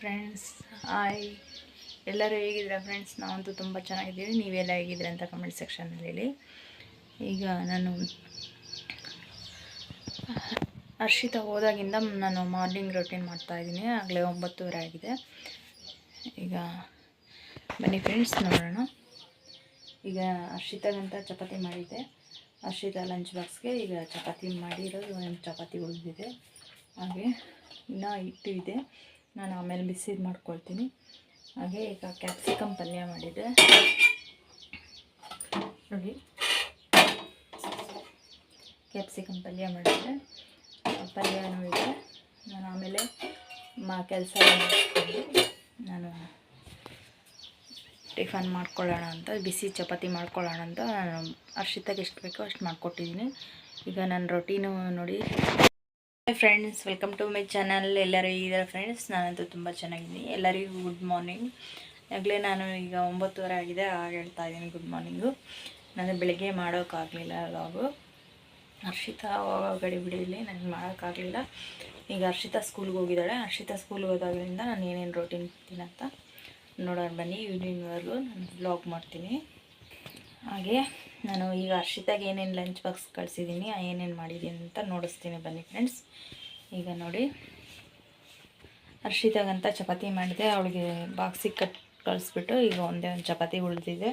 Friends hi ಎಲ್ಲರೂ ಹೇಗಿದ್ದೀರಾ friends ನಾವಂತೂ ತುಂಬ ಚೆನ್ನಾಗಿದ್ದೀವಿ. ನೀವೆಲ್ಲ ಹೇಗಿದ್ದೀರ ಅಂತ ಕಮೆಂಟ್ ಸೆಕ್ಷನಲ್ಲಿ ಹೇಳಿ. ಈಗ ನಾನು ಹರ್ಷಿತ ಹೋದಾಗಿಂದ ನಾನು ಮಾರ್ನಿಂಗ್ ರೊಟೀನ್ ಮಾಡ್ತಾಯಿದ್ದೀನಿ ಆಗಲೇ ಒಂಬತ್ತುವರೆ ಆಗಿದೆ. ಈಗ ಬನ್ನಿ ಫ್ರೆಂಡ್ಸ್ ನೋಡೋಣ. ಈಗ ಹರ್ಷಿತಾಗಂತ ಚಪಾತಿ ಮಾಡಿದ್ದೆ. ಹರ್ಷಿತ ಲಂಚ್ ಬಾಕ್ಸ್ಗೆ ಈಗ ಚಪಾತಿ ಮಾಡಿರೋದು, ಒಂದು ಚಪಾತಿ ಉಳಿದಿದೆ. ಹಾಗೆ ಇನ್ನೂ ಹಿಟ್ಟು ಇದೆ. ನಾನು ಆಮೇಲೆ ಬಿಸಿ ಮಾಡ್ಕೊಳ್ತೀನಿ. ಹಾಗೆ ಈಗ ಕ್ಯಾಪ್ಸಿಕಮ್ ಪಲ್ಯ ಮಾಡಿದೆ. ನೋಡಿ. ಕ್ಯಾಪ್ಸಿಕಮ್ ಪಲ್ಯ ಮಾಡಿದ್ದೆ ಪಲ್ಯ ಇದೆ ನಾನು ಆಮೇಲೆ ಮಾ ಕೆಲಸ ನಾನು ಟಿಫನ್ ಮಾಡ್ಕೊಳ್ಳೋಣ ಅಂತ, ಬಿಸಿ ಚಪಾತಿ ಮಾಡ್ಕೊಳ್ಳೋಣ ಅಂತ ನಾನು ಅರ್ಷಿತಾಗೆ ಎಷ್ಟು ಬೇಕೋ ಅಷ್ಟು ಮಾಡಿಕೊಟ್ಟಿದ್ದೀನಿ. ಈಗ ನನ್ನ ರೊಟೀನು ನೋಡಿ. Friends welcome to my channel ಎಲ್ಲರೂ ಇದ್ದಾರೆ ಫ್ರೆಂಡ್ಸ್ ನಾನಂತೂ ತುಂಬ ಚೆನ್ನಾಗಿದ್ದೀನಿ. ಎಲ್ಲರಿಗೂ ಗುಡ್ ಮಾರ್ನಿಂಗ್ ಆಗಲೇ ನಾನು ಈಗ ಒಂಬತ್ತುವರೆ ಆಗಿದೆ ಆಗ ಹೇಳ್ತಾ ಇದ್ದೀನಿ ಗುಡ್ ಮಾರ್ನಿಂಗು ನಾನು ಬೆಳಗ್ಗೆ ಮಾಡೋಕ್ಕಾಗಲಿಲ್ಲ ಲಾಗು ಹರ್ಷಿತಾ ಗಡಿ ಬಿಡಿಲಿ ನನಗೆ ಮಾಡೋಕ್ಕಾಗಲಿಲ್ಲ. ಈಗ ಹರ್ಷಿತಾ ಸ್ಕೂಲ್ಗೆ ಹೋಗಿದ್ದಾಳೆ. ಹರ್ಷಿತಾ ಸ್ಕೂಲ್ಗೆ ಹೋದಾಗಲಿಂದ ನಾನು ಏನೇನು ರೋಟೀನ್ ಅಂತ ನೋಡೋಣ ಬನ್ನಿ. ಈವ್ನಿಂಗ್ವರೆಗೂ ನಾನು ಬ್ಲಾಗ್ ಮಾಡ್ತೀನಿ. ಹಾಗೆ ನಾನು ಈಗ ಹರ್ಷಿತಾಗೆ ಏನೇನು ಲಂಚ್ ಬಾಕ್ಸ್ ಕಳಿಸಿದ್ದೀನಿ ಏನೇನು ಮಾಡಿದ್ದೀನಿ ಅಂತ ನೋಡಿಸ್ತೀನಿ ಬನ್ನಿ ಫ್ರೆಂಡ್ಸ್ ಈಗ ನೋಡಿ. ಹರ್ಷಿತಾಗಂತ ಚಪಾತಿ ಮಾಡಿದೆ, ಅವಳಿಗೆ ಬಾಕ್ಸಿಗೆ ಕಟ್ ಕಳಿಸ್ಬಿಟ್ಟು ಈಗ ಒಂದೇ ಒಂದು ಚಪಾತಿ ಉಳಿದಿದೆ.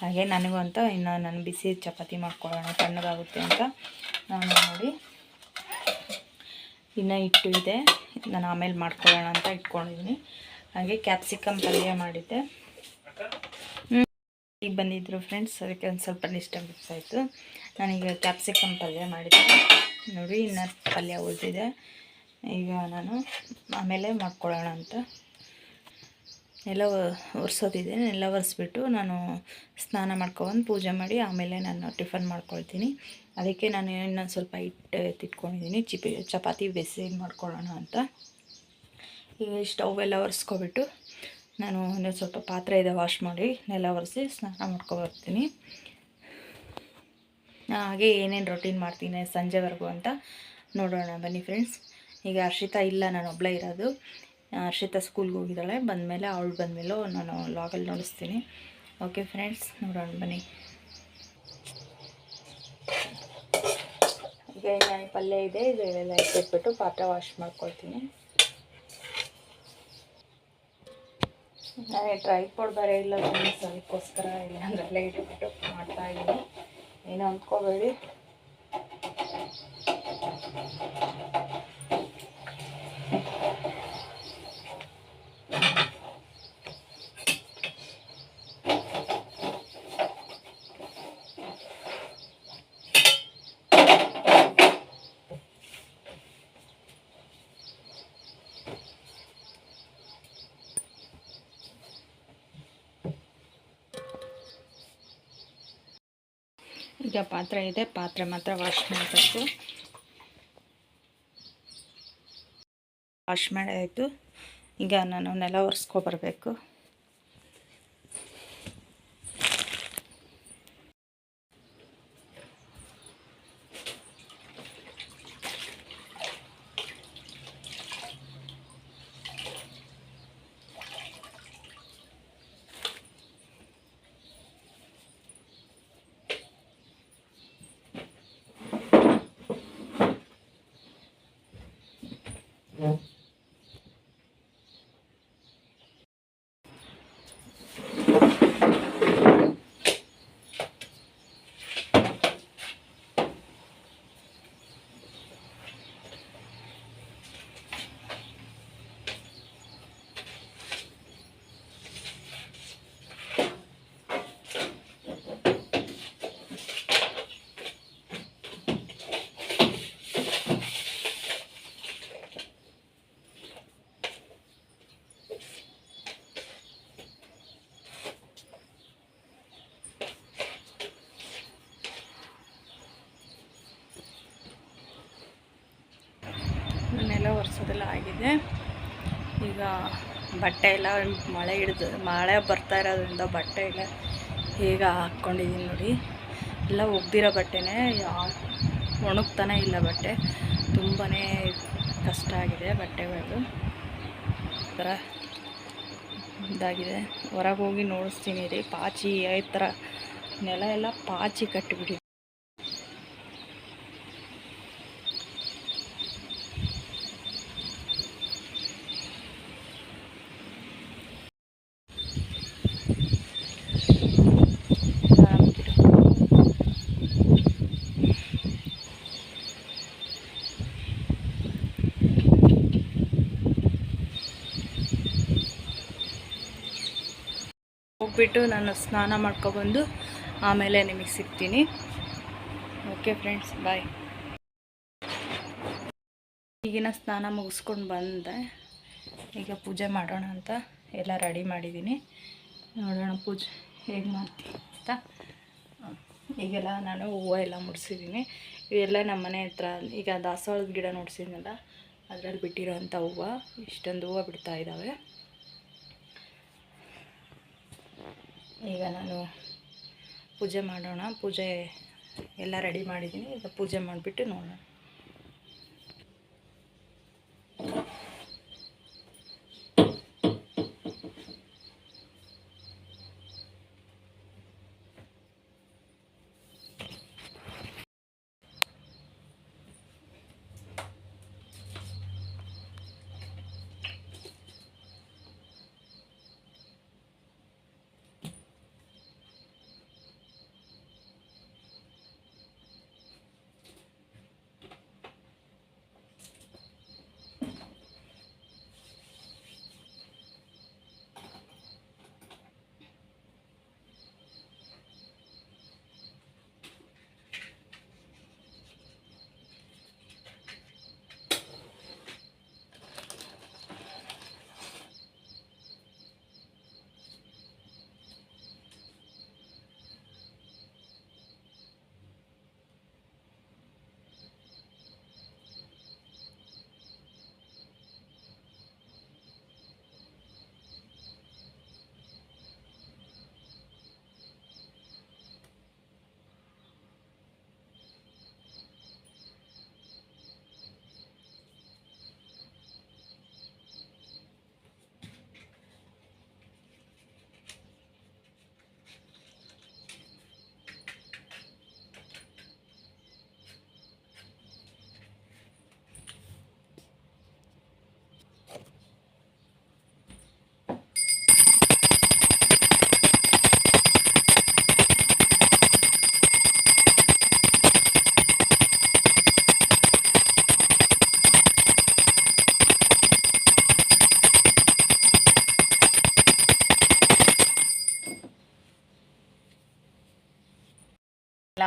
ಹಾಗೆ ನನಗೂ ಅಂತ ಇನ್ನು ನಾನು ಬಿಸಿ ಚಪಾತಿ ಮಾಡ್ಕೊಳ್ಳೋಣ ತಣ್ಣಗಾಗುತ್ತೆ ಅಂತ ನಾನು ನೋಡಿ. ಇನ್ನು ಇಟ್ಟು ಇದೆ, ನಾನು ಆಮೇಲೆ ಮಾಡ್ಕೊಳ್ಳೋಣ ಅಂತ ಇಟ್ಕೊಂಡಿದ್ದೀನಿ ಹಾಗೆ ಕ್ಯಾಪ್ಸಿಕಮ್ ಪಲ್ಯ ಮಾಡಿದ್ದೆ. ಈಗ ಬಂದಿದ್ದರು ಫ್ರೆಂಡ್ಸ್ ಅದಕ್ಕೆ ಒಂದು ಸ್ವಲ್ಪ ಡಿಸ್ಟರ್ಬೆನ್ಸ್ ಆಯಿತು ನಾನೀಗ ಕ್ಯಾಪ್ಸಿಕಮ್ ಪಲ್ಯ ಮಾಡಿದ್ದೆ. ನೋಡಿ ಇನ್ನು ಪಲ್ಯ ಉಳಿದಿದೆ. ಈಗ ನಾನು ಆಮೇಲೆ ಮಾಡ್ಕೊಳ್ಳೋಣ ಅಂತ. ನೆಲ ಒರೆಸೋದಿದೆ ನೆಲ ಒರೆಸ್ಬಿಟ್ಟು ನಾನು ಸ್ನಾನ ಮಾಡ್ಕೊಬಂದು ಪೂಜೆ ಮಾಡಿ ಆಮೇಲೆ ನಾನು ಟಿಫನ್ ಮಾಡ್ಕೊಳ್ತೀನಿ. ಅದಕ್ಕೆ ನಾನು ಇನ್ನೊಂದು ಸ್ವಲ್ಪ ಹಿಟ್ಟು ಎತ್ತಿಟ್ಕೊಂಡಿದ್ದೀನಿ ಚಿಪಿ, ಚಪಾತಿ ಬಿಸಿ ಮಾಡ್ಕೊಳ್ಳೋಣ ಅಂತ. ಈಗ ಸ್ಟವ್ ಎಲ್ಲ ಒರೆಸ್ಕೊಬಿಟ್ಟು ನಾನು ಒಂದು ಸ್ವಲ್ಪ ಪಾತ್ರೆ ಇದೆ ವಾಶ್ ಮಾಡಿ, ನೆಲ ಒರೆಸಿ ಸ್ನಾನ ಮಾಡ್ಕೊಬರ್ತೀನಿ ಹಾಗೆ ಏನೇನು ರೊಟೀನ್ ಮಾಡ್ತೀನಿ ಸಂಜೆವರೆಗೂ ಅಂತ ನೋಡೋಣ, ಬನ್ನಿ ಫ್ರೆಂಡ್ಸ್ ಈಗ ಹರ್ಷಿತಾ ಇಲ್ಲ, ನಾನು ಒಬ್ಬಳೇ ಇರೋದು. ಹರ್ಷಿತಾ ಸ್ಕೂಲ್ಗೆ ಹೋಗಿದ್ದಾಳೆ. ಬಂದಮೇಲೆ ಅವಳು ಬಂದಮೇಲೂ ನಾನು ಲಾಗಲ್ಲಿ ನೋಡಿಸ್ತೀನಿ. ಓಕೆ ಫ್ರೆಂಡ್ಸ್ ನೋಡೋಣ, ಬನ್ನಿ. ಈಗ ನಾನು ಪಲ್ಯ ಇದೆ, ಇದು ಎಲ್ಲ ಎತ್ತಿಟ್ಬಿಟ್ಟು ಪಾತ್ರೆ ವಾಶ್ ಮಾಡ್ಕೊಳ್ತೀನಿ. ನಾನೇ ಟ್ರೈಪೋಡ್ ಬೇರೆ ಇಲ್ಲ ಫ್ರೆಂಡ್ಸ್ ಅದಕ್ಕೋಸ್ಕರ ಇಲ್ಲ ಅಂದ್ರಲ್ಲೇ ಇಟ್ಬಿಟ್ಟು ಮಾಡ್ತಾ ಇದ್ದೀನಿ ಏನೋ ಅಂದ್ಕೋಬೇಡಿ. ಈಗ ಪಾತ್ರೆ ಇದೆ ಪಾತ್ರೆ ಮಾತ್ರ ವಾಶ್ ಮಾಡಬೇಕು. ವಾಶ್ ಮಾಡಿ ಆಯಿತು ಈಗ ನಾನು ನೆಲ ಒರೆಸ್ಕೊಬರ್ಬೇಕು ನೆಲ ಆಗಿದೆ ಈಗ ಬಟ್ಟೆ ಎಲ್ಲ ಮಳೆ ಹಿಡಿದು, ಮಳೆ ಬರ್ತಾ ಇರೋದ್ರಿಂದ ಬಟ್ಟೆ ಎಲ್ಲ ಹೇಗೆ ಹಾಕ್ಕೊಂಡಿದ್ದೀನಿ ನೋಡಿ. ಎಲ್ಲ ಒಗ್ದಿರೋ ಬಟ್ಟೆನೇ ಒಣಗ್ತಾನೆ ಇಲ್ಲ ಬಟ್ಟೆ. ತುಂಬಾ ಕಷ್ಟ ಆಗಿದೆ ಬಟ್ಟೆಗಳು ಥರ ಇದಾಗಿದೆ. ಹೊರಗೆ ಹೋಗಿ ನೋಡಿಸ್ತೀನಿ ರೀ, ಪಾಚಿ, ಈ ಥರ ನೆಲ ಎಲ್ಲ ಪಾಚಿ ಕಟ್ಟಿಬಿಡಿ ಹೋಗ್ಬಿಟ್ಟು ನಾನು ಸ್ನಾನ ಮಾಡ್ಕೊಬಂದು ಆಮೇಲೆ ನಿಮಗೆ ಸಿಗ್ತೀನಿ. ಓಕೆ ಫ್ರೆಂಡ್ಸ್ ಬಾಯ್ ಈಗಿನ ಸ್ನಾನ ಮುಗಿಸ್ಕೊಂಡು ಬಂದೆ. ಈಗ ಪೂಜೆ ಮಾಡೋಣ ಅಂತ ಎಲ್ಲ ರೆಡಿ ಮಾಡಿದ್ದೀನಿ ನೋಡೋಣ ಪೂಜೆ ಹೇಗೆ ಮಾಡ್ತೀನಿ ಅಂತ. ಈಗೆಲ್ಲ ನಾನು ಹೂವು ಎಲ್ಲ ಮುಡಿಸಿದ್ದೀನಿ ಇವೆಲ್ಲ ನಮ್ಮ ಮನೆ ಹತ್ರ, ಈಗ ದಾಸವಾಳದ ಗಿಡ ನೋಡ್ಸಿದ್ನಲ್ಲ, ಅದರಲ್ಲಿ ಬಿಟ್ಟಿರೋಂಥ ಹೂವು, ಇಷ್ಟೊಂದು ಹೂವು ಬಿಡ್ತಾ ಇದ್ದಾವೆ ಈಗ ನಾನು ಪೂಜೆ ಮಾಡೋಣ. ಪೂಜೆ ಎಲ್ಲ ರೆಡಿ ಮಾಡಿದ್ದೀನಿ. ಈಗ ಪೂಜೆ ಮಾಡಿಬಿಟ್ಟು ನೋಡೋಣ.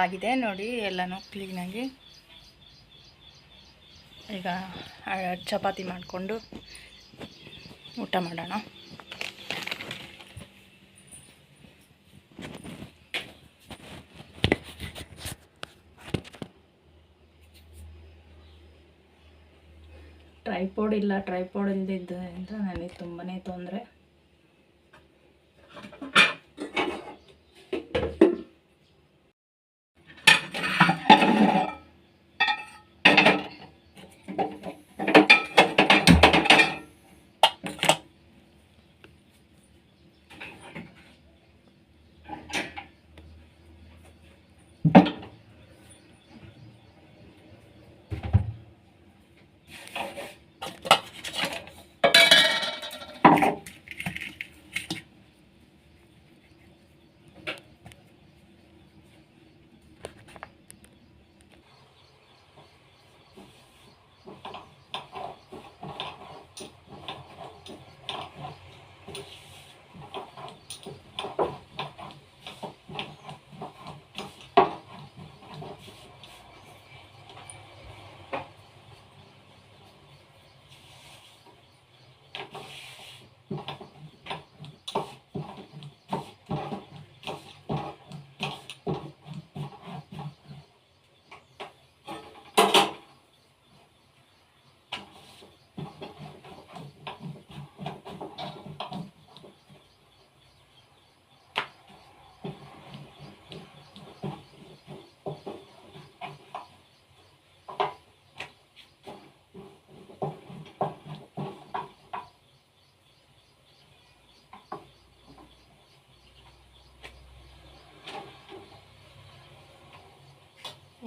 ಆಗಿದೆ ನೋಡಿ, ಎಲ್ಲನೂ ಕ್ಲೀನಾಗಿ ಈಗ ಚಪಾತಿ ಮಾಡಿಕೊಂಡು ಊಟ ಮಾಡೋಣ. ಟ್ರೈಪೋಡ್ ಇಲ್ಲ ಟ್ರೈಪೋಡ್ ಅಂತ ನನಗೆ ತುಂಬಾ ತೊಂದರೆ.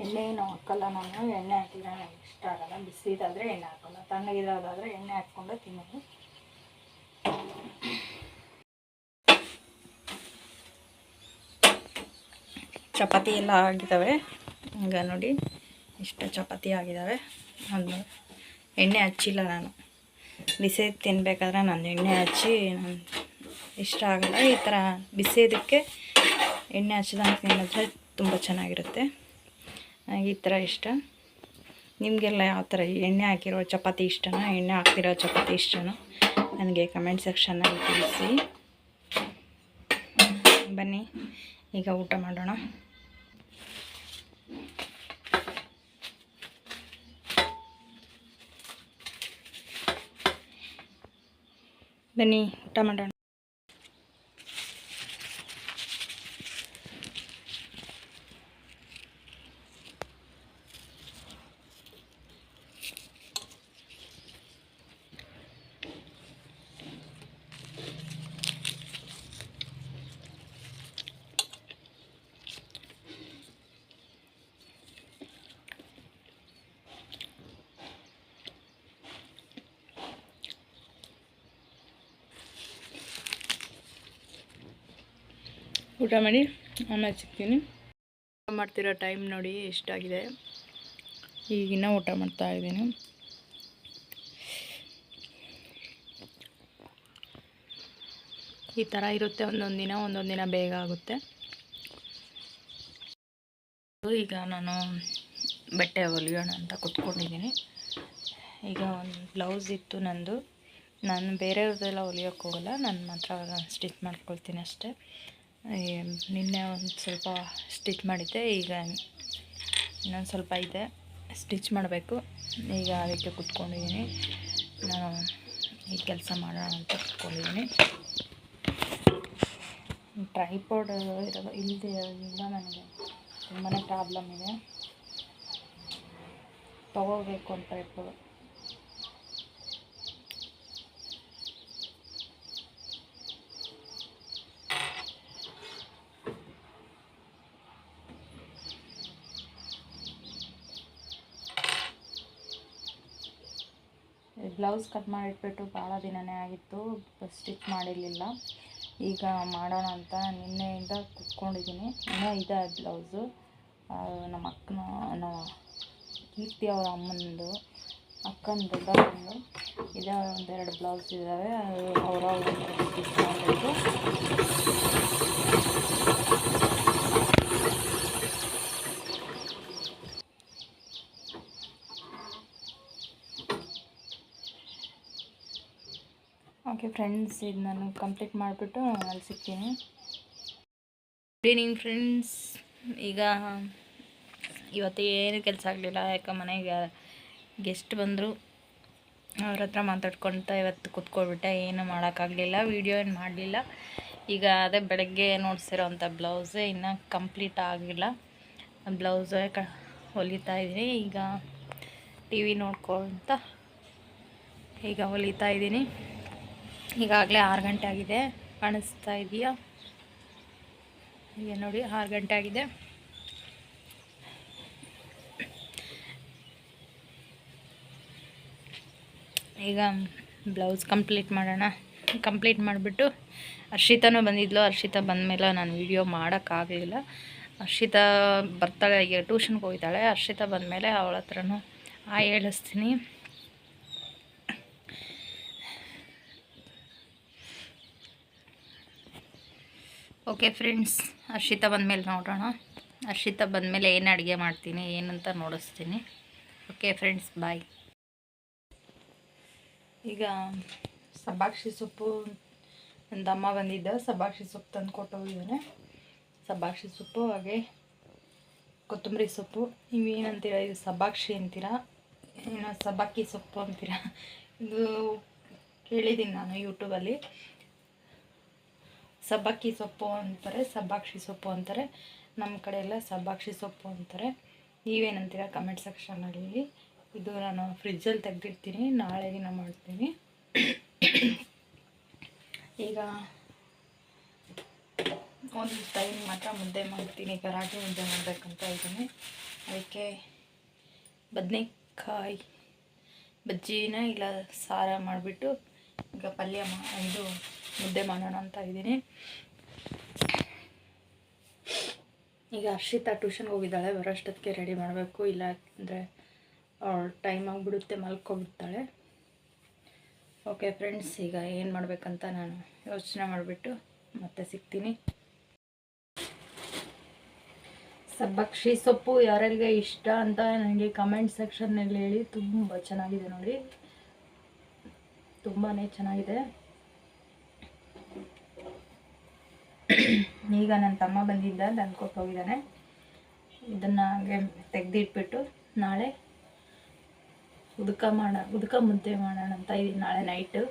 ಎಣ್ಣೆ ಏನು ಹಾಕಲ್ಲ ನಾನು, ಎಣ್ಣೆ ಹಾಕಿದ್ರೆ ನನಗೆ ಇಷ್ಟ ಆಗಲ್ಲ. ಬಿಸಿದಾದರೆ ಎಣ್ಣೆ ಹಾಕಲ್ಲ. ತಣ್ಣಗಿರೋದಾದರೆ ಎಣ್ಣೆ ಹಾಕ್ಕೊಂಡು ತಿನ್ನೋದು. ಚಪಾತಿ ಎಲ್ಲ ಆಗಿದ್ದಾವೆ. ಈಗ ನೋಡಿ, ಇಷ್ಟು ಚಪಾತಿ ಆಗಿದ್ದಾವೆ. ಅದು ಎಣ್ಣೆ ಹಚ್ಚಿಲ್ಲ ನಾನು. ಬಿಸಿ ತಿನ್ನಬೇಕಾದ್ರೆ ನಾನು ಎಣ್ಣೆ ಹಚ್ಚಿ, ನಾನು ಇಷ್ಟ ಆಗಲ್ಲ. ಈ ಥರ ಬಿಸಿಯೋದಕ್ಕೆ ಎಣ್ಣೆ ಹಚ್ಚಿದಂತ ತಿನ್ನೋದ್ರೆ ತುಂಬ ಚೆನ್ನಾಗಿರುತ್ತೆ. ನನಗೆ ಈ ಥರ ಇಷ್ಟ. ನಿಮಗೆಲ್ಲ ಯಾವ ಥರ ಎಣ್ಣೆ ಹಾಕಿರೋ ಚಪಾತಿ ಇಷ್ಟನೋ? ಎಣ್ಣೆ ಹಾಕ್ತಿರೋ ಚಪಾತಿ ಇಷ್ಟನೋ? ನನಗೆ ಕಮೆಂಟ್ ಸೆಕ್ಷನ್ನಲ್ಲಿ ತಿಳಿಸಿ. ಬನ್ನಿ, ಈಗ ಊಟ ಮಾಡೋಣ. ಬನ್ನಿ, ಊಟ ಮಾಡೋಣ. ಊಟ ಮಾಡಿ ಆಮೇಲೆ ಸಿಗ್ತೀನಿ ಊಟ ಮಾಡ್ತಿರೋ ಟೈಮ್ ನೋಡಿ ಎಷ್ಟಾಗಿದೆ. ಈಗಿನ ಊಟ ಮಾಡ್ತಾ ಇದ್ದೀನಿ. ಈ ಥರ ಇರುತ್ತೆ ಒಂದೊಂದು ದಿನ ಒಂದೊಂದು ದಿನ ಬೇಗ ಆಗುತ್ತೆ. ಈಗ ನಾನು ಬಟ್ಟೆ ಹೊಲಿಯೋಣ ಅಂತ ಕುತ್ಕೊಂಡಿದ್ದೀನಿ. ಈಗ ಒಂದು ಬ್ಲೌಸ್ ಇತ್ತು ನಂದು. ನಾನು ಬೇರೆಯವ್ರದ್ದೆಲ್ಲ ಹೊಲಿಯೋಕ್ಕೆ ಹೋಗಲ್ಲ. ನಾನು ಮಾತ್ರ ಸ್ಟಿಚ್ ಮಾಡ್ಕೊಳ್ತೀನಿ ಅಷ್ಟೇ. ನಿನ್ನೆ ಒಂದು ಸ್ವಲ್ಪ ಸ್ಟಿಚ್ ಮಾಡಿದ್ದೆ, ಈಗ ಇನ್ನೊಂದು ಸ್ವಲ್ಪ ಇದೆ. ಸ್ಟಿಚ್ ಮಾಡಬೇಕು. ಈಗ ಅದಕ್ಕೆ ಕುತ್ಕೊಂಡಿದ್ದೀನಿ ನಾನು ಈ ಕೆಲಸ ಮಾಡೋಣ ಅಂತ ಕುತ್ಕೊಂಡಿದ್ದೀನಿ ಟ್ರೈಪೋಡ್ ಇರೋ ಇಲ್ಲದೆ ಇರೋದ್ರಿಂದ ನನಗೆ ತುಂಬಾ ಪ್ರಾಬ್ಲಮ್ ಇದೆ. ತಗೋಬೇಕು ಒಂದು ಟ್ರೈಪೋಡ್. ಬ್ಲೌಸ್ ಕಟ್ ಮಾಡಿಟ್ಬಿಟ್ಟು ಭಾಳ ದಿನವೇ ಆಗಿತ್ತು ಸ್ಟಿಚ್ ಮಾಡಿರಲಿಲ್ಲ. ಈಗ ಮಾಡೋಣ ಅಂತ ನಿನ್ನೆಯಿಂದ ಕುತ್ಕೊಂಡಿದ್ದೀನಿ. ಇನ್ನೂ ಇದೆ ಬ್ಲೌಸು. ನಮ್ಮ ಅಕ್ಕನ, ನಮ್ಮ ಕೀರ್ತಿ ಅವರ ಅಮ್ಮನದು ಅಕ್ಕನ ದೊಡ್ಡಮ್ಮಂದು ಇದೆ, ಒಂದೆರಡು ಬ್ಲೌಸ್ ಇದ್ದಾವೆ. ಅವರವ್ರು ಅವರ ಸ್ಟಿಚ್ ಮಾಡಬೇಕು ಓಕೆ ಫ್ರೆಂಡ್ಸ್ ಇದು ನಾನು ಕಂಪ್ಲೀಟ್ ಮಾಡಿಬಿಟ್ಟು ಅಲ್ಲಿ ಸಿಗ್ತೀನಿ. ಗುಡ್ ಈವ್ನಿಂಗ್ ಫ್ರೆಂಡ್ಸ್ ಈಗ ಇವತ್ತು ಏನು ಕೆಲಸ ಆಗಲಿಲ್ಲ, ಯಾಕೆ ಮನೆಗೆ ಗೆಸ್ಟ್ ಬಂದರು. ಅವ್ರ ಹತ್ರ ಮಾತಾಡ್ಕೊತ ಇವತ್ತು ಕುತ್ಕೊಳ್ಬಿಟ್ಟೆ, ಏನು ಮಾಡೋಕ್ಕಾಗಲಿಲ್ಲ ವೀಡಿಯೋ ಏನು ಮಾಡಲಿಲ್ಲ. ಈಗ ಅದೇ ಬೆಳಗ್ಗೆ ನೋಡ್ಸಿರೋವಂಥ ಬ್ಲೌಸೇ ಇನ್ನೂ ಕಂಪ್ಲೀಟ್ ಆಗಿಲ್ಲ. ಬ್ಲೌಸೇ ಕ ಹೊಲಿತಾ ಇದ್ದೀನಿ. ಈಗ ಟಿ ವಿ ನೋಡ್ಕೊಳ್ತಾ ಈಗ ಹೊಲಿತಾ ಇದ್ದೀನಿ. ಈಗಾಗಲೇ ಆರು ಗಂಟೆ ಆಗಿದೆ. ಕಾಣಿಸ್ತಾ ಇದೆಯಾ? ಈಗ ನೋಡಿ, ಆರು ಗಂಟೆ ಆಗಿದೆ. ಈಗ ಬ್ಲೌಸ್ ಕಂಪ್ಲೀಟ್ ಮಾಡೋಣ. ಕಂಪ್ಲೀಟ್ ಮಾಡಿಬಿಟ್ಟು ಹರ್ಷಿತಾನೂ ಬಂದಿದ್ಲು. ಹರ್ಷಿತಾ ಬಂದಮೇಲೆ ನಾನು ವೀಡಿಯೋ ಮಾಡೋಕ್ಕಾಗಲಿಲ್ಲ. ಹರ್ಷಿತಾ ಬರ್ತಾಳೆ, ಈಗ ಟ್ಯೂಷನ್ಗೆ ಹೋಗ್ತಾಳೆ. ಹರ್ಷಿತಾ ಬಂದಮೇಲೆ ಅವಳ ಹತ್ರನೂ ಆ ಹೇಳಿಸ್ತೀನಿ. ಓಕೆ ಫ್ರೆಂಡ್ಸ್ ಹರ್ಷಿತಾ ಬಂದಮೇಲೆ ನೋಡೋಣ. ಹರ್ಷಿತಾ ಬಂದಮೇಲೆ ಏನು ಅಡುಗೆ ಮಾಡ್ತೀನಿ, ಏನಂತ ನೋಡಿಸ್ತೀನಿ. ಓಕೆ ಫ್ರೆಂಡ್ಸ್ ಬಾಯ್ ಈಗ ಸಬ್ಬಾಕ್ಷಿ ಸೊಪ್ಪು ನನ್ನ ಅಮ್ಮ ಬಂದಿದ್ದ ಸಬ್ಬಾಕ್ಷಿ ಸೊಪ್ಪು ತಂದು ಕೊಟ್ಟು ಹೋಗಿದ್ದಾನೆ ಸಬ್ಬಾಕ್ಷಿ ಸೊಪ್ಪು, ಹಾಗೆ ಕೊತ್ತಂಬರಿ ಸೊಪ್ಪು. ನೀವೇನಂತೀರ ಇದು ಸಬ್ಬಾಕ್ಷಿ ಅಂತೀರ? ಏನೋ ಸಬ್ಬಾಕಿ ಸೊಪ್ಪು ಅಂತೀರ? ಇದು ಕೇಳಿದ್ದೀನಿ ನಾನು ಯೂಟ್ಯೂಬಲ್ಲಿ ಸಬ್ಬಕ್ಕಿ ಸೊಪ್ಪು ಅಂತಾರೆ, ಸಬ್ಬಾಕ್ಷಿ ಸೊಪ್ಪು ಅಂತಾರೆ. ನಮ್ಮ ಕಡೆ ಎಲ್ಲ ಸಬ್ಬಾಕ್ಷಿ ಸೊಪ್ಪು ಅಂತಾರೆ. ನೀವೇನಂತೀರ ಕಮೆಂಟ್ ಸೆಕ್ಷನಲ್ಲಿ ಇದು ನಾನು ಫ್ರಿಜ್ಜಲ್ಲಿ ತೆಗೆದಿರ್ತೀನಿ, ನಾಳೆ ದಿನ ಮಾಡ್ತೀನಿ. ಈಗ ಒಂದು ಟೈಮ್ ಮಾತ್ರ ಮುದ್ದೆ ಮಾಡ್ತೀನಿ, ಕರಾಟೆ ಮುದ್ದೆ ಮಾಡಬೇಕಂತ ಇದ್ದೀನಿ. ಅದಕ್ಕೆ ಬದನೆಕಾಯಿ, ಬಜ್ಜಿನ ಇಲ್ಲ ಸಾರ ಮಾಡಿಬಿಟ್ಟು ಈಗ ಪಲ್ಯ ಮಾ ಇದು ಮುದ್ದೆ ಮಾಡೋಣ ಅಂತ ಇದ್ದೀನಿ. ಈಗ ಹರ್ಷಿತಾ ಟ್ಯೂಷನ್ಗೆ ಹೋಗಿದ್ದಾಳೆ ಬರೋಷ್ಟೊತ್ತಿಗೆ ರೆಡಿ ಮಾಡಬೇಕು. ಇಲ್ಲ ಅಂದರೆ ಅವಳು ಟೈಮ್ ಆಗಿಬಿಡುತ್ತೆ, ಮಲ್ಕೊಬಿಡ್ತಾಳೆ. ಓಕೆ ಫ್ರೆಂಡ್ಸ್ ಈಗ ಏನು ಮಾಡಬೇಕಂತ ನಾನು ಯೋಚನೆ ಮಾಡಿಬಿಟ್ಟು ಮತ್ತೆ ಸಿಗ್ತೀನಿ. ಸಬ್ಬಕ್ಷಿ, ಸೊಪ್ಪು ಯಾರಿಗೆ ಇಷ್ಟ ಅಂತ ನನಗೆ ಕಮೆಂಟ್ ಸೆಕ್ಷನ್ನಲ್ಲಿ ಹೇಳಿ, ತುಂಬ ಚೆನ್ನಾಗಿದೆ ನೋಡಿ. ತುಂಬಾ ಚೆನ್ನಾಗಿದೆ. ಈಗ ನನ್ನ ತಮ್ಮ ಬಂದಿದ್ದ ತಂದ್ಕೊಟ್ಟು ಹೋಗಿದ್ದಾನೆ ಇದನ್ನು ಹಾಗೆ ತೆಗೆದಿಟ್ಬಿಟ್ಟು ನಾಳೆ ಉದಕ ಮಾಡ, ಉದಕ ಮುದ್ದೆ ಮಾಡೋಣ ಅಂತ ಇದ್ದೀನಿ ನಾಳೆ ನೈಟು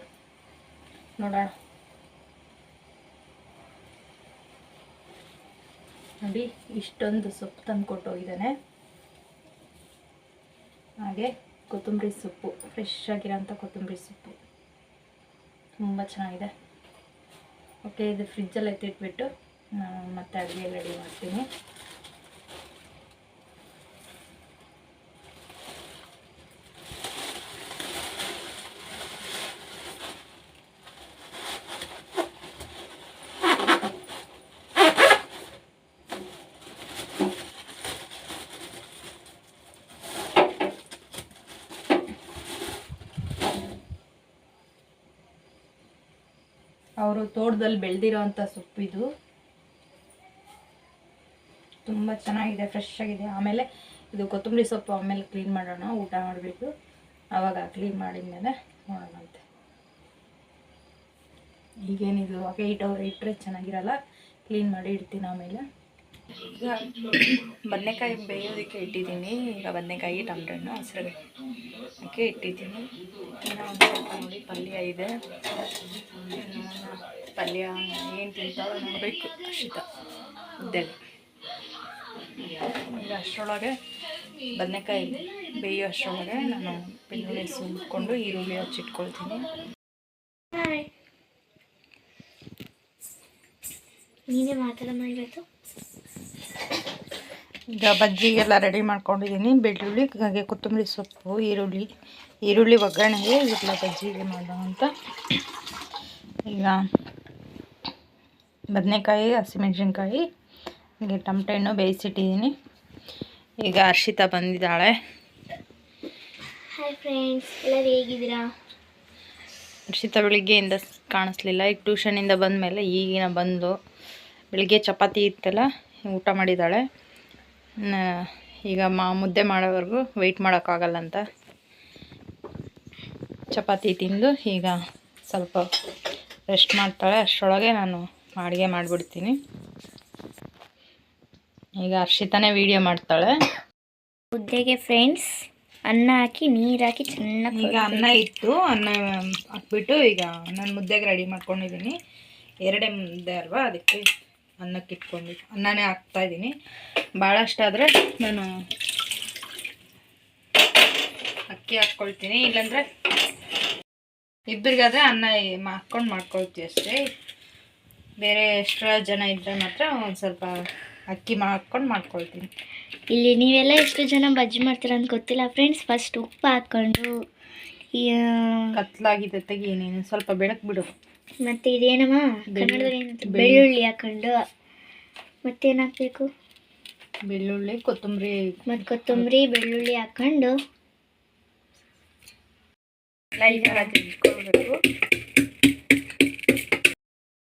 ನೋಡೋಣ. ನೋಡಿ, ಇಷ್ಟೊಂದು ಸೊಪ್ಪು ತಂದು ಕೊಟ್ಟೋಗಿದ್ದಾನೆ ಹಾಗೆ ಕೊತ್ತಂಬರಿ ಸೊಪ್ಪು ಫ್ರೆಶ್ ಆಗಿರೋಂಥ ಕೊತ್ತಂಬರಿ ಸೊಪ್ಪು. ತುಂಬ ಚೆನ್ನಾಗಿದೆ. ಓಕೆ ಇದು ಫ್ರಿಜ್ಜಲ್ಲಿ ಎತ್ತಿಟ್ಬಿಟ್ಟು ನಾನು ಮತ್ತೆ ಅಡುಗೆ ರೆಡಿ ಮಾಡ್ತೀನಿ ಅವರು ತೋಟದಲ್ಲಿ ಬೆಳೆದಿರೋ ಸೊಪ್ಪು ಇದು. ತುಂಬ ಚೆನ್ನಾಗಿದೆ ಫ್ರೆಶ್ ಆಗಿದೆ. ಆಮೇಲೆ ಇದು ಕೊತ್ತಂಬರಿ ಸೊಪ್ಪು ಆಮೇಲೆ ಕ್ಲೀನ್ ಮಾಡೋಣ, ಊಟ ಮಾಡಬೇಕು. ಆವಾಗ ಕ್ಲೀನ್ ಮಾಡಿದ್ಮೇಲೆ ನೋಡೋಣಂತೆ ಈಗೇನಿದು, ಹಾಗೆ ಇಟ್ಟು ಇಟ್ಟರೆ ಚೆನ್ನಾಗಿರಲ್ಲ. ಕ್ಲೀನ್ ಮಾಡಿ ಇಡ್ತೀನಿ ಆಮೇಲೆ. ಈಗ ಬದನೆಕಾಯಿ ಬೇಯೋದಕ್ಕೆ ಇಟ್ಟಿದ್ದೀನಿ. ಈಗ ಬದನೆಕಾಯಿ ಟೊಮೆಟೊ ಹಣ್ಣು ಹಸಿರು ಅದಕ್ಕೆ ಇಟ್ಟಿದ್ದೀನಿ. ಇನ್ನೊಂದು ಸ್ವಲ್ಪ ನೋಡಿ, ಪಲ್ಯ ಇದೆ. ಪಲ್ಯ ಏನು ತಿಂತಾವ ನೋಡಬೇಕು. ಅಷ್ಟೇ ಮುದ್ದೆಲಿ ಈಗ ಅಷ್ಟರೊಳಗೆ ಬದನೆಕಾಯಿ ಬೇಯೋ ಅಷ್ಟರೊಳಗೆ ನಾನು ಬೆಳ್ಳುಳ್ಳಿ ಸುಲ್ಕೊಂಡು ಈರುಳ್ಳಿ ಹಚ್ಚಿಟ್ಕೊಳ್ತೀನಿ ನೀನೇ ಮಾತಾಡಮ್ಮ ಇವತ್ತು? ಈಗ ಬಜ್ಜಿಗೆಲ್ಲ ರೆಡಿ ಮಾಡ್ಕೊಂಡಿದ್ದೀನಿ. ಬೆಳ್ಳುಳ್ಳಿ ಹಾಗೆ ಕೊತ್ತಂಬರಿ ಸೊಪ್ಪು ಈರುಳ್ಳಿ ಈರುಳ್ಳಿ ಒಗ್ಗರಣೆಗೆ ಇವೆಲ್ಲ ಬಜ್ಜಿಗೆ ಅಂತ ಈಗ ಬದನೆಕಾಯಿ ಹಸಿಮೆಣ್ಸಿನ್ಕಾಯಿ ಹಾಗೆ ಟಮಟೆ ಹಣ್ಣು ಬೇಯಿಸಿಟ್ಟಿದ್ದೀನಿ. ಈಗ ಹರ್ಷಿತಾ ಬಂದಿದ್ದಾಳೆ. ಹಾಯ್ ಫ್ರೆಂಡ್ಸ್ ಎಲ್ಲರೂ ಹೇಗಿದ್ದೀರಾ? ಹರ್ಷಿತಾ ಬೆಳಿಗ್ಗೆಯಿಂದ ಕಾಣಿಸ್ಲಿಲ್ಲ. ಈಗ ಟ್ಯೂಷನಿಂದ ಬಂದ ಮೇಲೆ ಈಗಿನ ಬಂದು ಬೆಳಿಗ್ಗೆ ಚಪಾತಿ ಇತ್ತಲ್ಲ ಊಟ ಮಾಡಿದ್ದಾಳೆ. ಈಗ ಮಾ ಮುದ್ದೆ ಮಾಡೋವರೆಗೂ ವೆಯ್ಟ್ ಮಾಡೋಕ್ಕಾಗಲ್ಲ ಅಂತ. ಚಪಾತಿ ತಿಂದು ಈಗ ಸ್ವಲ್ಪ ರೆಸ್ಟ್ ಮಾಡ್ತಾಳೆ. ಅಷ್ಟರೊಳಗೆ ನಾನು ಅಡುಗೆ ಮಾಡಿಬಿಡ್ತೀನಿ. ಈಗ ಹರ್ಷಿತಾನೇ ವೀಡಿಯೋ ಮಾಡ್ತಾಳೆ. ಮುದ್ದೆಗೆ ಫ್ರೆಂಡ್ಸ್ ಅನ್ನ ಹಾಕಿ ನೀರು ಹಾಕಿ ಚೆನ್ನಾಗಿ ಈಗ ಅನ್ನ ಇತ್ತು ಅನ್ನ ಹಾಕ್ಬಿಟ್ಟು ಈಗ ನಾನು ಮುದ್ದೆಗೆ ರೆಡಿ ಮಾಡ್ಕೊಂಡಿದ್ದೀನಿ. ಎರಡೇ ಮುದ್ದೆ ಅಲ್ವಾ ಅದಕ್ಕೆ ಅನ್ನಕ್ಕೆ ಇಟ್ಕೊಂಡ್ಬಿಟ್ಟು ಅನ್ನನೇ ಹಾಕ್ತಾ ಇದ್ದೀನಿ. ಭಾಳಷ್ಟಾದರೆ ನಾನು ಅಕ್ಕಿ ಹಾಕ್ಕೊಳ್ತೀನಿ. ಇಲ್ಲಾಂದರೆ ಇಬ್ಬರಿಗಾದರೆ ಅನ್ನ ಹಾಕ್ಕೊಂಡು ಮಾಡ್ಕೊಳ್ತೀವಿ ಅಷ್ಟೇ. ಬೇರೆ ಎಕ್ಸ್ಟ್ರಾ ಜನ ಇದ್ದರೆ ಮಾತ್ರ ಒಂದು ಸ್ವಲ್ಪ ಅಕ್ಕಿ ಹಾಕ್ಕೊಂಡು ಮಾಡ್ಕೊಳ್ತೀನಿ. ಇಲ್ಲಿ ನೀವೆಲ್ಲ ಎಷ್ಟು ಜನ ಬಜ್ಜಿ ಮಾಡ್ತೀರ ಅಂತ ಗೊತ್ತಿಲ್ಲ ಫ್ರೆಂಡ್ಸ್. ಫಸ್ಟ್ ಉಪ್ಪು ಹಾಕ್ಕೊಂಡು ಕತ್ಲಾಗಿದ್ದ ಕತ್ಲಾಗಿದೆ ತೆಗಿ ನೀನು ಸ್ವಲ್ಪ ಬೆಳಕು ಬಿಡು. ಮತ್ತೆ ಇದೇನಮ್ಮ? ಕನ್ನಡದಲ್ಲಿ ಏನಂತ? ಬೆಳ್ಳುಳ್ಳಿ. ಹಾಕೊಂಡು ಮತ್ತೇನು ಹಾಕ್ಬೇಕು ಬೆಳ್ಳುಳ್ಳಿ ಕೊತ್ತಂಬರಿ. ಮತ್ತು ಕೊತ್ತಂಬರಿ ಬೆಳ್ಳುಳ್ಳಿ ಹಾಕೊಂಡು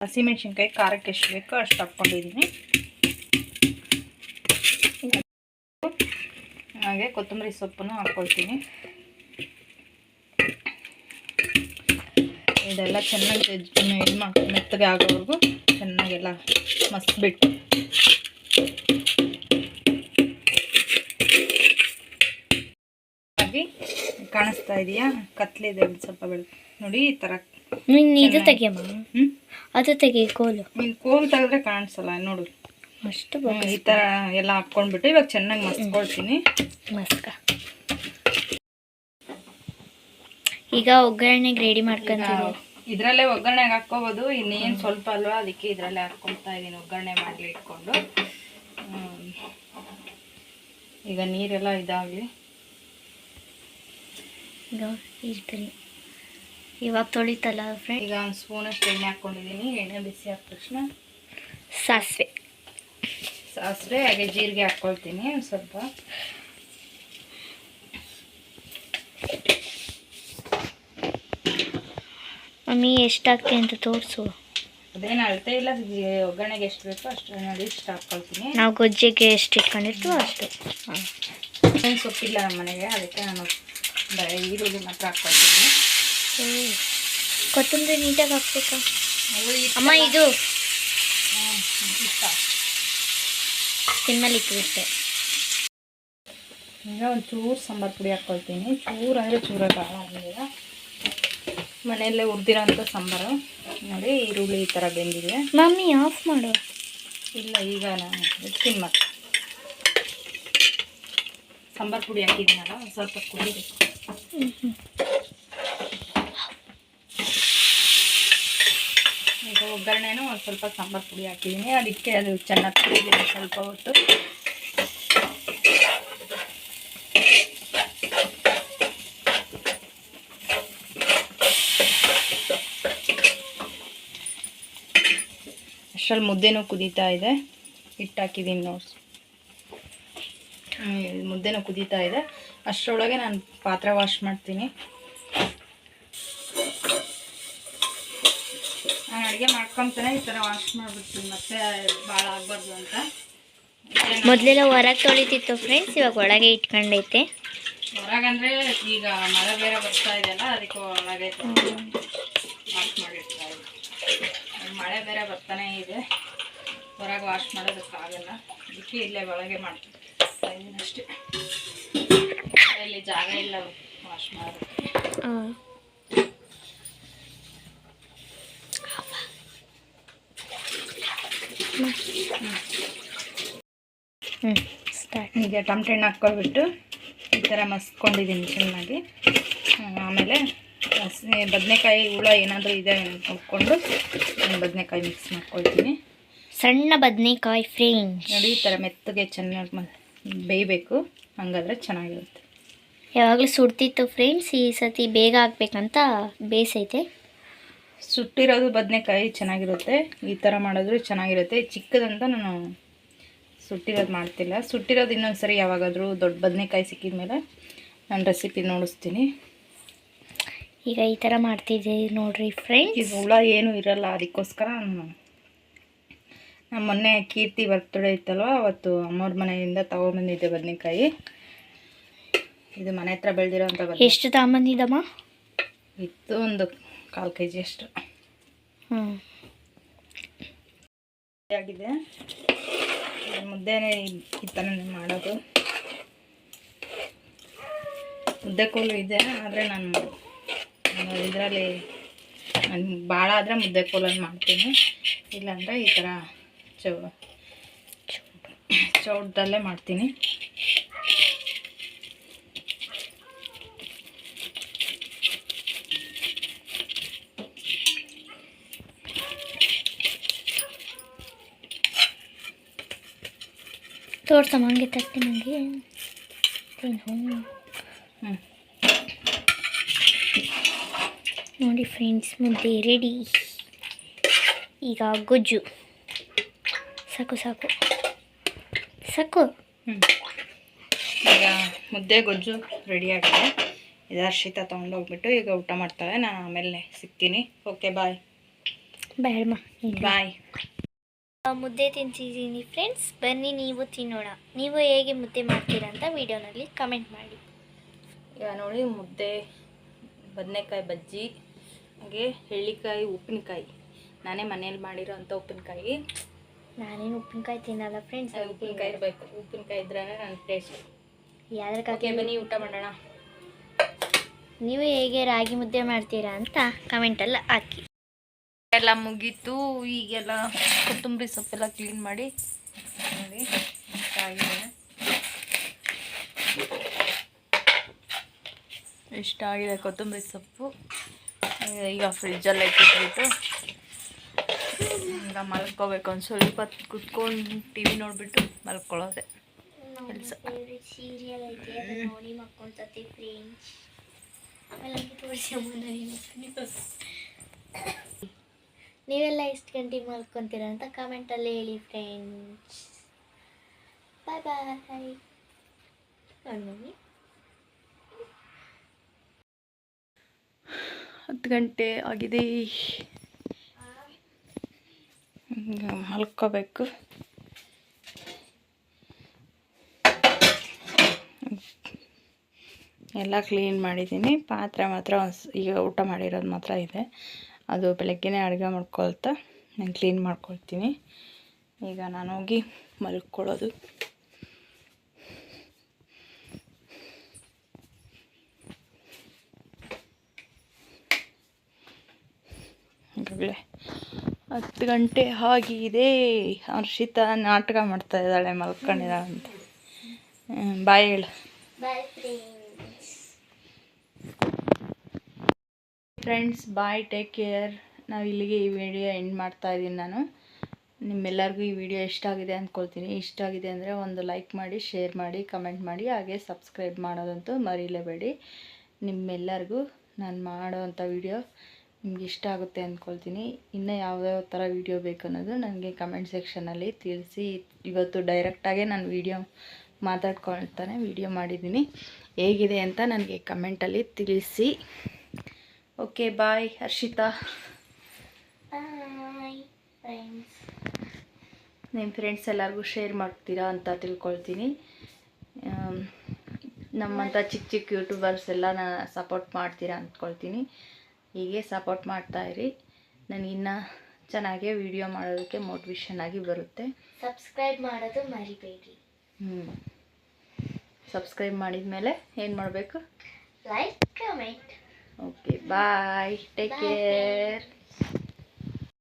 ಹಸಿಮೆಣ್ಸಿನ್ಕಾಯಿ ಖಾರಕ್ಕೆ ಎಷ್ಟು ಬೇಕೋ ಅಷ್ಟು ಹಾಕ್ಕೊಂಡಿದ್ದೀನಿ. ಹಾಗೆ ಕೊತ್ತಂಬರಿ ಸೊಪ್ಪನ್ನು ಹಾಕ್ಕೊಳ್ತೀನಿ. ಇದೆಲ್ಲ ಚೆನ್ನಾಗಿ ಇದು ಮಾಡಿ ಮೆತ್ತಗೆ ಆಗೋವರೆಗೂ ಚೆನ್ನಾಗೆಲ್ಲ ಮಸ್ಬಿಟ್ಟು. ಹಾಗೆ ಕಾಣಿಸ್ತಾ ಇದೆಯಾ? ಕತ್ಲಿದೆ ಒಂದು ಸ್ವಲ್ಪ ಬೆಳೆ ನೋಡಿ ಈ ಥರ ನೀನು ಇದು ತೆಗಿಯಮ್ಮ. ಅದು ತೆಗಿ ಕೋಲು. ನೀನು ಕೋಲು ತೆಗೆದ್ರೆ ಕಾಣಿಸಲ್ಲ ನೋಡು. ಅಷ್ಟು ಈ ಥರ ಎಲ್ಲ ಹಾಕ್ಕೊಂಡ್ಬಿಟ್ಟು ಇವಾಗ ಚೆನ್ನಾಗಿ ಮಸ್ಕೊಳ್ತೀನಿ. ಮಸ್ಕ. ಈಗ ಒಗ್ಗರಣೆಗೆ ರೆಡಿ ಮಾಡ್ಕೊಂತೀವಿ. ಇದರಲ್ಲೇ ಒಗ್ಗರಣೆಗೆ ಹಾಕ್ಕೋಬೋದು. ಇನ್ನೇನು ಸ್ವಲ್ಪ ಅಲ್ವಾ ಅದಕ್ಕೆ ಇದರಲ್ಲೇ ಹಾಕ್ಕೊಳ್ತಾ ಇದ್ದೀನಿ ಒಗ್ಗರಣೆ ಮಾಡಲಿ ಇಟ್ಕೊಂಡು. ಈಗ ನೀರೆಲ್ಲ ಇದಾಗ್ಲಿ. ಈಗ ಇರ್ತೀನಿ. ಇವಾಗ ತೊಳಿತಲ್ಲ ಫ್ರೆಂಡ್ ಈಗ ಒಂದು ಸ್ಪೂನಷ್ಟು ಎಣ್ಣೆ ಹಾಕೊಂಡಿದ್ದೀನಿ ಎಣ್ಣೆ ಬಿಸಿ ಆದ ತಕ್ಷಣ ಸಾಸಿವೆ. ಸಾಸಿವೆ ಹಾಗೆ ಜೀರಿಗೆ ಹಾಕ್ಕೊಳ್ತೀನಿ ಒಂದು ಸ್ವಲ್ಪ. ಮಮ್ಮಿ ಎಷ್ಟಾಗ್ತಿ ಅಂತ ತೋರಿಸು. ಅದೇನು ಅಳತೆ ಇಲ್ಲ ಒಗ್ಗರಣೆಗೆ ಎಷ್ಟು ಬೇಕೋ ಅಷ್ಟು ನೋಡಿ ಇಷ್ಟು ಹಾಕ್ಕೊಳ್ತೀನಿ ನಾವು ಗೊಜ್ಜೆಗೆ ಎಷ್ಟು ಇಟ್ಕೊಂಡಿರ್ತೀವೋ ಅಷ್ಟು. ಹಾಂ. ಏನು ಸೊಪ್ಪಿಲ್ಲ ನಮ್ಮ ಮನೆಗೆ ಅದಕ್ಕೆ ನಾನು ಈರುಳ್ಳಿ ಮಾತ್ರ ಹಾಕ್ಕೊಳ್ತೀನಿ ಕೊತ್ತಂಬರಿ ನೀಟಾಗಿ ಹಾಕ್ಬೇಕಾ? ಅಮ್ಮ ಇದು. ಸಿಮ್ಮಲ್ಲಿ ಇಟ್ಬಿಟ್ಟೆ. ಈಗ ಒಂದು ಚೂರು ಸಾಂಬಾರು ಪುಡಿ ಹಾಕ್ಕೊಳ್ತೀನಿ ಚೂರು ಅಂದರೆ ಚೂರ ಭಾಳ ಆಗಿಲ್ಲ ಮನೆಯಲ್ಲೇ ಹುರಿದಿರೋಂಥ ಸಾಂಬಾರು. ನೋಡಿ ಈರುಳ್ಳಿ ಈ ಥರ ಬೆಂದಿದೆ. ಮಮ್ಮಿ ಆಫ್ ಮಾಡು. ಇಲ್ಲ ಈಗ ನಾನು ಇಡ್ತೀನಿ ಮತ್ತೆ. ಸಾಂಬಾರು ಪುಡಿ ಹಾಕಿದ್ನಲ್ಲ ಒಂದು ಸ್ವಲ್ಪ ಕುಡಿಬೇಕು ಈಗ ಒಗ್ಗರಣೆನೂ ಒಂದು ಸ್ವಲ್ಪ ಸಾಂಬಾರು ಪುಡಿ ಹಾಕಿದ್ದೀನಿ. ಅದಕ್ಕೆ ಅದು ಚೆನ್ನಾಗಿ ಕುಡಿದಿದೆ ಸ್ವಲ್ಪ ಹೊತ್ತು ಅಷ್ಟರಲ್ಲಿ ಮುದ್ದೆನೂ ಕುದೀತಾ ಇದೆ. ಹಿಟ್ಟು ಹಾಕಿದ್ದೀನಿ ನೋಡಿ ಮುದ್ದೆನೂ ಕುದೀತಾ ಇದೆ. ಅಷ್ಟರೊಳಗೆ ನಾನು ಪಾತ್ರೆ ವಾಶ್ ಮಾಡ್ತೀನಿ. ನಾನು ಅಡುಗೆ ಮಾಡ್ಕೊತಾನೆ ಈ ಥರ ವಾಶ್ ಮಾಡಿಬಿಡ್ತೀನಿ ಮತ್ತೆ ಭಾಳ ಆಗ್ಬಾರ್ದು ಅಂತ. ಮೊದಲೆಲ್ಲ ಹೊರಗೆ ತೊಳಿತಿತ್ತು ಫ್ರೆಂಡ್ಸ್ ಇವಾಗ ಒಳಗೆ ಇಟ್ಕೊಂಡೈತೆ. ಹೊರಗಂದ್ರೆ ಈಗ ಮಳೆ ಬೇರೆ ಬರ್ತಾ ಇದೆಯಲ್ಲ ಅದಕ್ಕೆ ಒಳಗೆ ವಾಶ್ ಮಾಡಿರ್ತಾ ಇದೆ ಈಗ ಮಳೆ ಬೇರೆ ಬರ್ತಾನೆ ಇದೆ. ಹೊರಗೆ ವಾಶ್ ಮಾಡೋದಕ್ಕಾಗಲ್ಲ ಬಿಟ್ಟು ಇಲ್ಲೇ ಒಳಗೆ ಮಾಡ್ತೀನಿ. ಅಷ್ಟೇ. ಇಲ್ಲಿ ಜಾಗ ಇಲ್ಲ ವಾಶ್ ಮಾಡೋದಕ್ಕೆ. ಹಾಂ. ಹ್ಞೂ ಸ್ಟಾರ್ಟ್. ಈಗ ಟಮಟೆ ಹಣ್ಣು ಹಾಕ್ಕೊಳ್ಬಿಟ್ಟು ಈ ಥರ ಮಸ್ಕೊಂಡಿದ್ದೀನಿ ಚೆನ್ನಾಗಿ. ಆಮೇಲೆ ಬದನೆಕಾಯಿ ಹುಳ ಏನಾದರೂ ಇದೆ ನೋಡಿಕೊಂಡು ಬದನೆಕಾಯಿ ಮಿಕ್ಸ್ ಮಾಡ್ಕೊಳ್ತೀನಿ. ಸಣ್ಣ ಬದನೆಕಾಯಿ ಫ್ರೆಂಡ್ಸ್ ನೋಡಿ ಈ ಥರ ಮೆತ್ತಗೆ ಚೆನ್ನಾಗಿ ಬೇಯಬೇಕು. ಹಂಗಾದ್ರೆ ಚೆನ್ನಾಗಿರುತ್ತೆ. ಯಾವಾಗಲೂ ಸುಡ್ತಿತ್ತು ಫ್ರೆಂಡ್ಸ್ ಈ ಸತಿ ಬೇಗ ಹಾಕ್ಬೇಕಂತ ಬೇಸೈತೆ. ಸುಟ್ಟಿರೋದು ಬದನೆಕಾಯಿ ಚೆನ್ನಾಗಿರುತ್ತೆ. ಈ ಥರ ಮಾಡಿದ್ರು ಚೆನ್ನಾಗಿರುತ್ತೆ. ಚಿಕ್ಕದಂತ ನಾನು ಸುಟ್ಟಿರೋದು ಮಾಡ್ತಿಲ್ಲ. ಸುಟ್ಟಿರೋದು ಇನ್ನೊಂದು ಸರಿ ಯಾವಾಗಾದರೂ ದೊಡ್ಡ ಬದನೆಕಾಯಿ ಸಿಕ್ಕಿದ ಮೇಲೆ ನಾನು ರೆಸಿಪಿ ನೋಡಿಸ್ತೀನಿ. ಈಗ ಈ ಥರ ಮಾಡ್ತಿದ್ದೀವಿ ನೋಡ್ರಿ ಫ್ರೆಂಡ್ಸ್ ಇದು ಹುಳ ಏನೂ ಇರಲ್ಲ ಅದಕ್ಕೋಸ್ಕರ ನಾನು ನಮ್ಮ ಮೊನ್ನೆ ಕೀರ್ತಿ ಬರ್ತಡೇ ಇತ್ತಲ್ವ ಅವತ್ತು ಅಮ್ಮವ್ರ ಮನೆಯಿಂದ ತಗೊಂಬಂದಿದ್ದೆ ಬದನೆಕಾಯಿ. ಇದು ಮನೆ ಹತ್ರ ಬೆಳೆದಿರೋಂಥ ಬದನೆ ಎಷ್ಟು ತಗೊಂಬಂದಿದ್ದಮ್ಮ? ಇತ್ತು ಒಂದು ಕಾಲು ಕೆ ಜಿ ಅಷ್ಟು. ಹ್ಞೂ ಆಗಿದೆ. ಮುದ್ದೆನೇ ಈ- ಈ ಥರನೇ ಮಾಡೋದು. ಮುದ್ದೆ ಕೋಲು ಇದೆ ಆದರೆ ನಾನು ಇದರಲ್ಲಿ ನಾನು ಭಾಳ ಆದರೆ ಮುದ್ದೆ ಕೋಲಲ್ಲಿ ಮಾಡ್ತೀನಿ. ಇಲ್ಲಾಂದರೆ ಈ ಥರ ಚೌ ಚೌಟದಲ್ಲೇ ಮಾಡ್ತೀನಿ. ತೋರ್ಸಮ್ಮ ಹಂಗೆ ತಟ್ಟಿ ನನಗೆ ಏನು ಹ್ಞೂ ನೋಡಿ ಫ್ರೆಂಡ್ಸ್ ಮುದ್ದೆ ರೆಡಿ ಈಗ ಗೊಜ್ಜು. ಸಾಕು ಸಾಕು. ಸಾಕು. ಈಗ ಮುದ್ದೆ ಗೊಜ್ಜು ರೆಡಿ ಆಗಿದೆ. ಇದು ಹರ್ಷಿತ ತೊಗೊಂಡೋಗ್ಬಿಟ್ಟು ಈಗ ಊಟ ಮಾಡ್ತಾಳೆ. ನಾನು ಆಮೇಲೆ ಸಿಗ್ತೀನಿ. ಓಕೆ ಬಾಯ್ ಬೇಡಮ್ಮ ಬಾಯ್ ಮುದ್ದೆ ತಿಂತಿದ್ದೀನಿ ಫ್ರೆಂಡ್ಸ್ ಬನ್ನಿ ನೀವು ತಿನ್ನೋಣ. ನೀವು ಹೇಗೆ ಮುದ್ದೆ ಮಾಡ್ತೀರಾ ಅಂತ ವಿಡಿಯೋನಲ್ಲಿ ಕಮೆಂಟ್ ಮಾಡಿ. ಈಗ ನೋಡಿ ಮುದ್ದೆ ಬದನೆಕಾಯಿ ಬಜ್ಜಿ. ಹಾಗೆ ಎಳ್ಳಿಕಾಯಿ ಉಪ್ಪಿನಕಾಯಿ. ನಾನೇ ಮನೇಲಿ ಮಾಡಿರೋ ಅಂಥ ಉಪ್ಪಿನಕಾಯಿ. ನಾನೇನು ಉಪ್ಪಿನಕಾಯಿ ತಿನ್ನಲ್ಲ ಫ್ರೆಂಡ್ಸ್ ಉಪ್ಪಿನಕಾಯಿ ಇರಬೇಕು. ಉಪ್ಪಿನಕಾಯಿ ಇದ್ರೇ ನನ್ನ ಟೇಸ್ಟ್ ಯಾವ್ದಾರು ಕಾಕೆ ಬನ್ನಿ ಊಟ ಮಾಡೋಣ. ನೀವು ಹೇಗೆ ರಾಗಿ ಮುದ್ದೆ ಮಾಡ್ತೀರಾ ಅಂತ ಕಮೆಂಟಲ್ಲಿ ಹಾಕಿ. ಎಲ್ಲ ಮುಗೀತು. ಈಗೆಲ್ಲ ಕೊತ್ತಂಬರಿ ಸೊಪ್ಪೆಲ್ಲ ಕ್ಲೀನ್ ಮಾಡಿ ನೋಡಿ ಇಷ್ಟಾಗಿದೆ ಇಷ್ಟಾಗಿದೆ ಕೊತ್ತಂಬರಿ ಸೊಪ್ಪು? ಈಗ ಫ್ರಿಜ್ಜಲ್ಲಿ ಇಟ್ಬಿಟ್ಟು ಈಗ ಮಲ್ಕೋಬೇಕು ಒಂದು ಸ್ವಲ್ಪ ಹೊತ್ತು ಕುತ್ಕೊಂಡು ಟಿ ವಿ ನೋಡಿಬಿಟ್ಟು ಮಲ್ಕೊಳ್ಳೋದೆ ಕೆಲಸ ಫೇವ್ರೆಟ್ ಸೀರಿಯಲ್ ಐತೆ ಅದನ್ನ ನೋಡಿ ಮಕ್ಕೊಂತತಿ ಫ್ರೆಂಡ್ಸ್ ಆಮೇಲೆ ತೋರಿಸಿ ನೀವೆಲ್ಲ ಎಷ್ಟು ಗಂಟೆಗೆ ಮಲ್ಕೊತೀರ ಅಂತ ಕಮೆಂಟಲ್ಲಿ ಹೇಳಿ ಫ್ರೆಂಡ್ಸ್ ಬಾಯ್ ಬಾಯ್ ಮಮ್ಮಿ ಹತ್ತು ಗಂಟೆ ಆಗಿದೆ. ಮಲ್ಕೋಬೇಕು. ಎಲ್ಲ ಕ್ಲೀನ್ ಮಾಡಿದ್ದೀನಿ. ಪಾತ್ರೆ ಮಾತ್ರ ಈಗ ಊಟ ಮಾಡಿರೋದು ಮಾತ್ರ ಇದೆ. ಅದು ಬೆಳಗ್ಗೆನೇ ಅಡುಗೆ ಮಾಡ್ಕೊಳ್ತಾ ನಾನು ಕ್ಲೀನ್ ಮಾಡ್ಕೊಳ್ತೀನಿ. ಈಗ ನಾನು ಹೋಗಿ ಮಲ್ಕೊಳ್ಳೋದು. ಈಗಾಗಲೇ ಹತ್ತು ಗಂಟೆ ಆಗಿದೆ. ಹರ್ಷಿತ ನಾಟಕ ಮಾಡ್ತಾ ಇದ್ದಾಳೆ ಮಲ್ಕೊಂಡಿದ್ದಾಳೆ ಅಂತ. ಬಾಯ್ ಹೇಳು. ಫ್ರೆಂಡ್ಸ್ ಬಾಯ್ ಟೇಕ್ ಕೇರ್ ನಾವು ಇಲ್ಲಿಗೆ ಈ ವಿಡಿಯೋ ಎಂಡ್ ಮಾಡ್ತಾ ಇದ್ದೀನಿ ನಾನು. ನಿಮ್ಮೆಲ್ಲರಿಗೂ ಈ ವಿಡಿಯೋ ಇಷ್ಟ ಆಗಿದೆ ಅಂದ್ಕೊಳ್ತೀನಿ ಇಷ್ಟ ಆಗಿದೆ ಅಂದರೆ ಒಂದು ಲೈಕ್ ಮಾಡಿ ಶೇರ್ ಮಾಡಿ ಕಮೆಂಟ್ ಮಾಡಿ ಹಾಗೆ ಸಬ್ಸ್ಕ್ರೈಬ್ ಮಾಡೋದಂತೂ ಮರೀಲೇಬೇಡಿ. ನಿಮ್ಮೆಲ್ಲರಿಗೂ ನಾನು ಮಾಡೋವಂಥ ವಿಡಿಯೋ ನಿಮ್ಗೆ ಇಷ್ಟ ಆಗುತ್ತೆ ಅಂದ್ಕೊಳ್ತೀನಿ ಇನ್ನೂ ಯಾವ್ಯಾವ ಥರ ವೀಡಿಯೋ ಬೇಕು ಅನ್ನೋದು ನನಗೆ ಕಮೆಂಟ್ ಸೆಕ್ಷನಲ್ಲಿ ತಿಳಿಸಿ. ಇವತ್ತು ಡೈರೆಕ್ಟಾಗೆ ನಾನು ವೀಡಿಯೋ ಮಾತಾಡ್ಕೊಳ್ತಾನೆ ವಿಡಿಯೋ ಮಾಡಿದ್ದೀನಿ. ಹೇಗಿದೆ ಅಂತ ನನಗೆ ಕಮೆಂಟಲ್ಲಿ ತಿಳಿಸಿ. Okay bye Harshita. ನಿಮ್ಮ ಫ್ರೆಂಡ್ಸ್ ಎಲ್ಲರಿಗೂ ಶೇರ್ ಮಾಡ್ತೀರಾ ಅಂತ ತಿಳ್ಕೊಳ್ತೀನಿ. ನಮ್ಮಂಥ ಚಿಕ್ಕ ಚಿಕ್ಕ ಯೂಟ್ಯೂಬರ್ಸ್ ಎಲ್ಲ ನಾನು ಸಪೋರ್ಟ್ ಮಾಡ್ತೀರಾ ಅಂದ್ಕೊಳ್ತೀನಿ ಹೀಗೆ ಸಪೋರ್ಟ್ ಮಾಡ್ತಾಯಿರಿ ನನಗಿನ್ನ ಚೆನ್ನಾಗೆ ವಿಡಿಯೋ ಮಾಡೋದಕ್ಕೆ ಮೋಟಿವೇಶನ್ ಆಗಿ ಬರುತ್ತೆ. ಸಬ್ಸ್ಕ್ರೈಬ್ ಮಾಡೋದು ಮರಿಬೇಡಿ. ಹ್ಞೂ ಸಬ್ಸ್ಕ್ರೈಬ್ ಮಾಡಿದ ಮೇಲೆ ಏನು ಮಾಡಬೇಕು? Like comment okay bye take care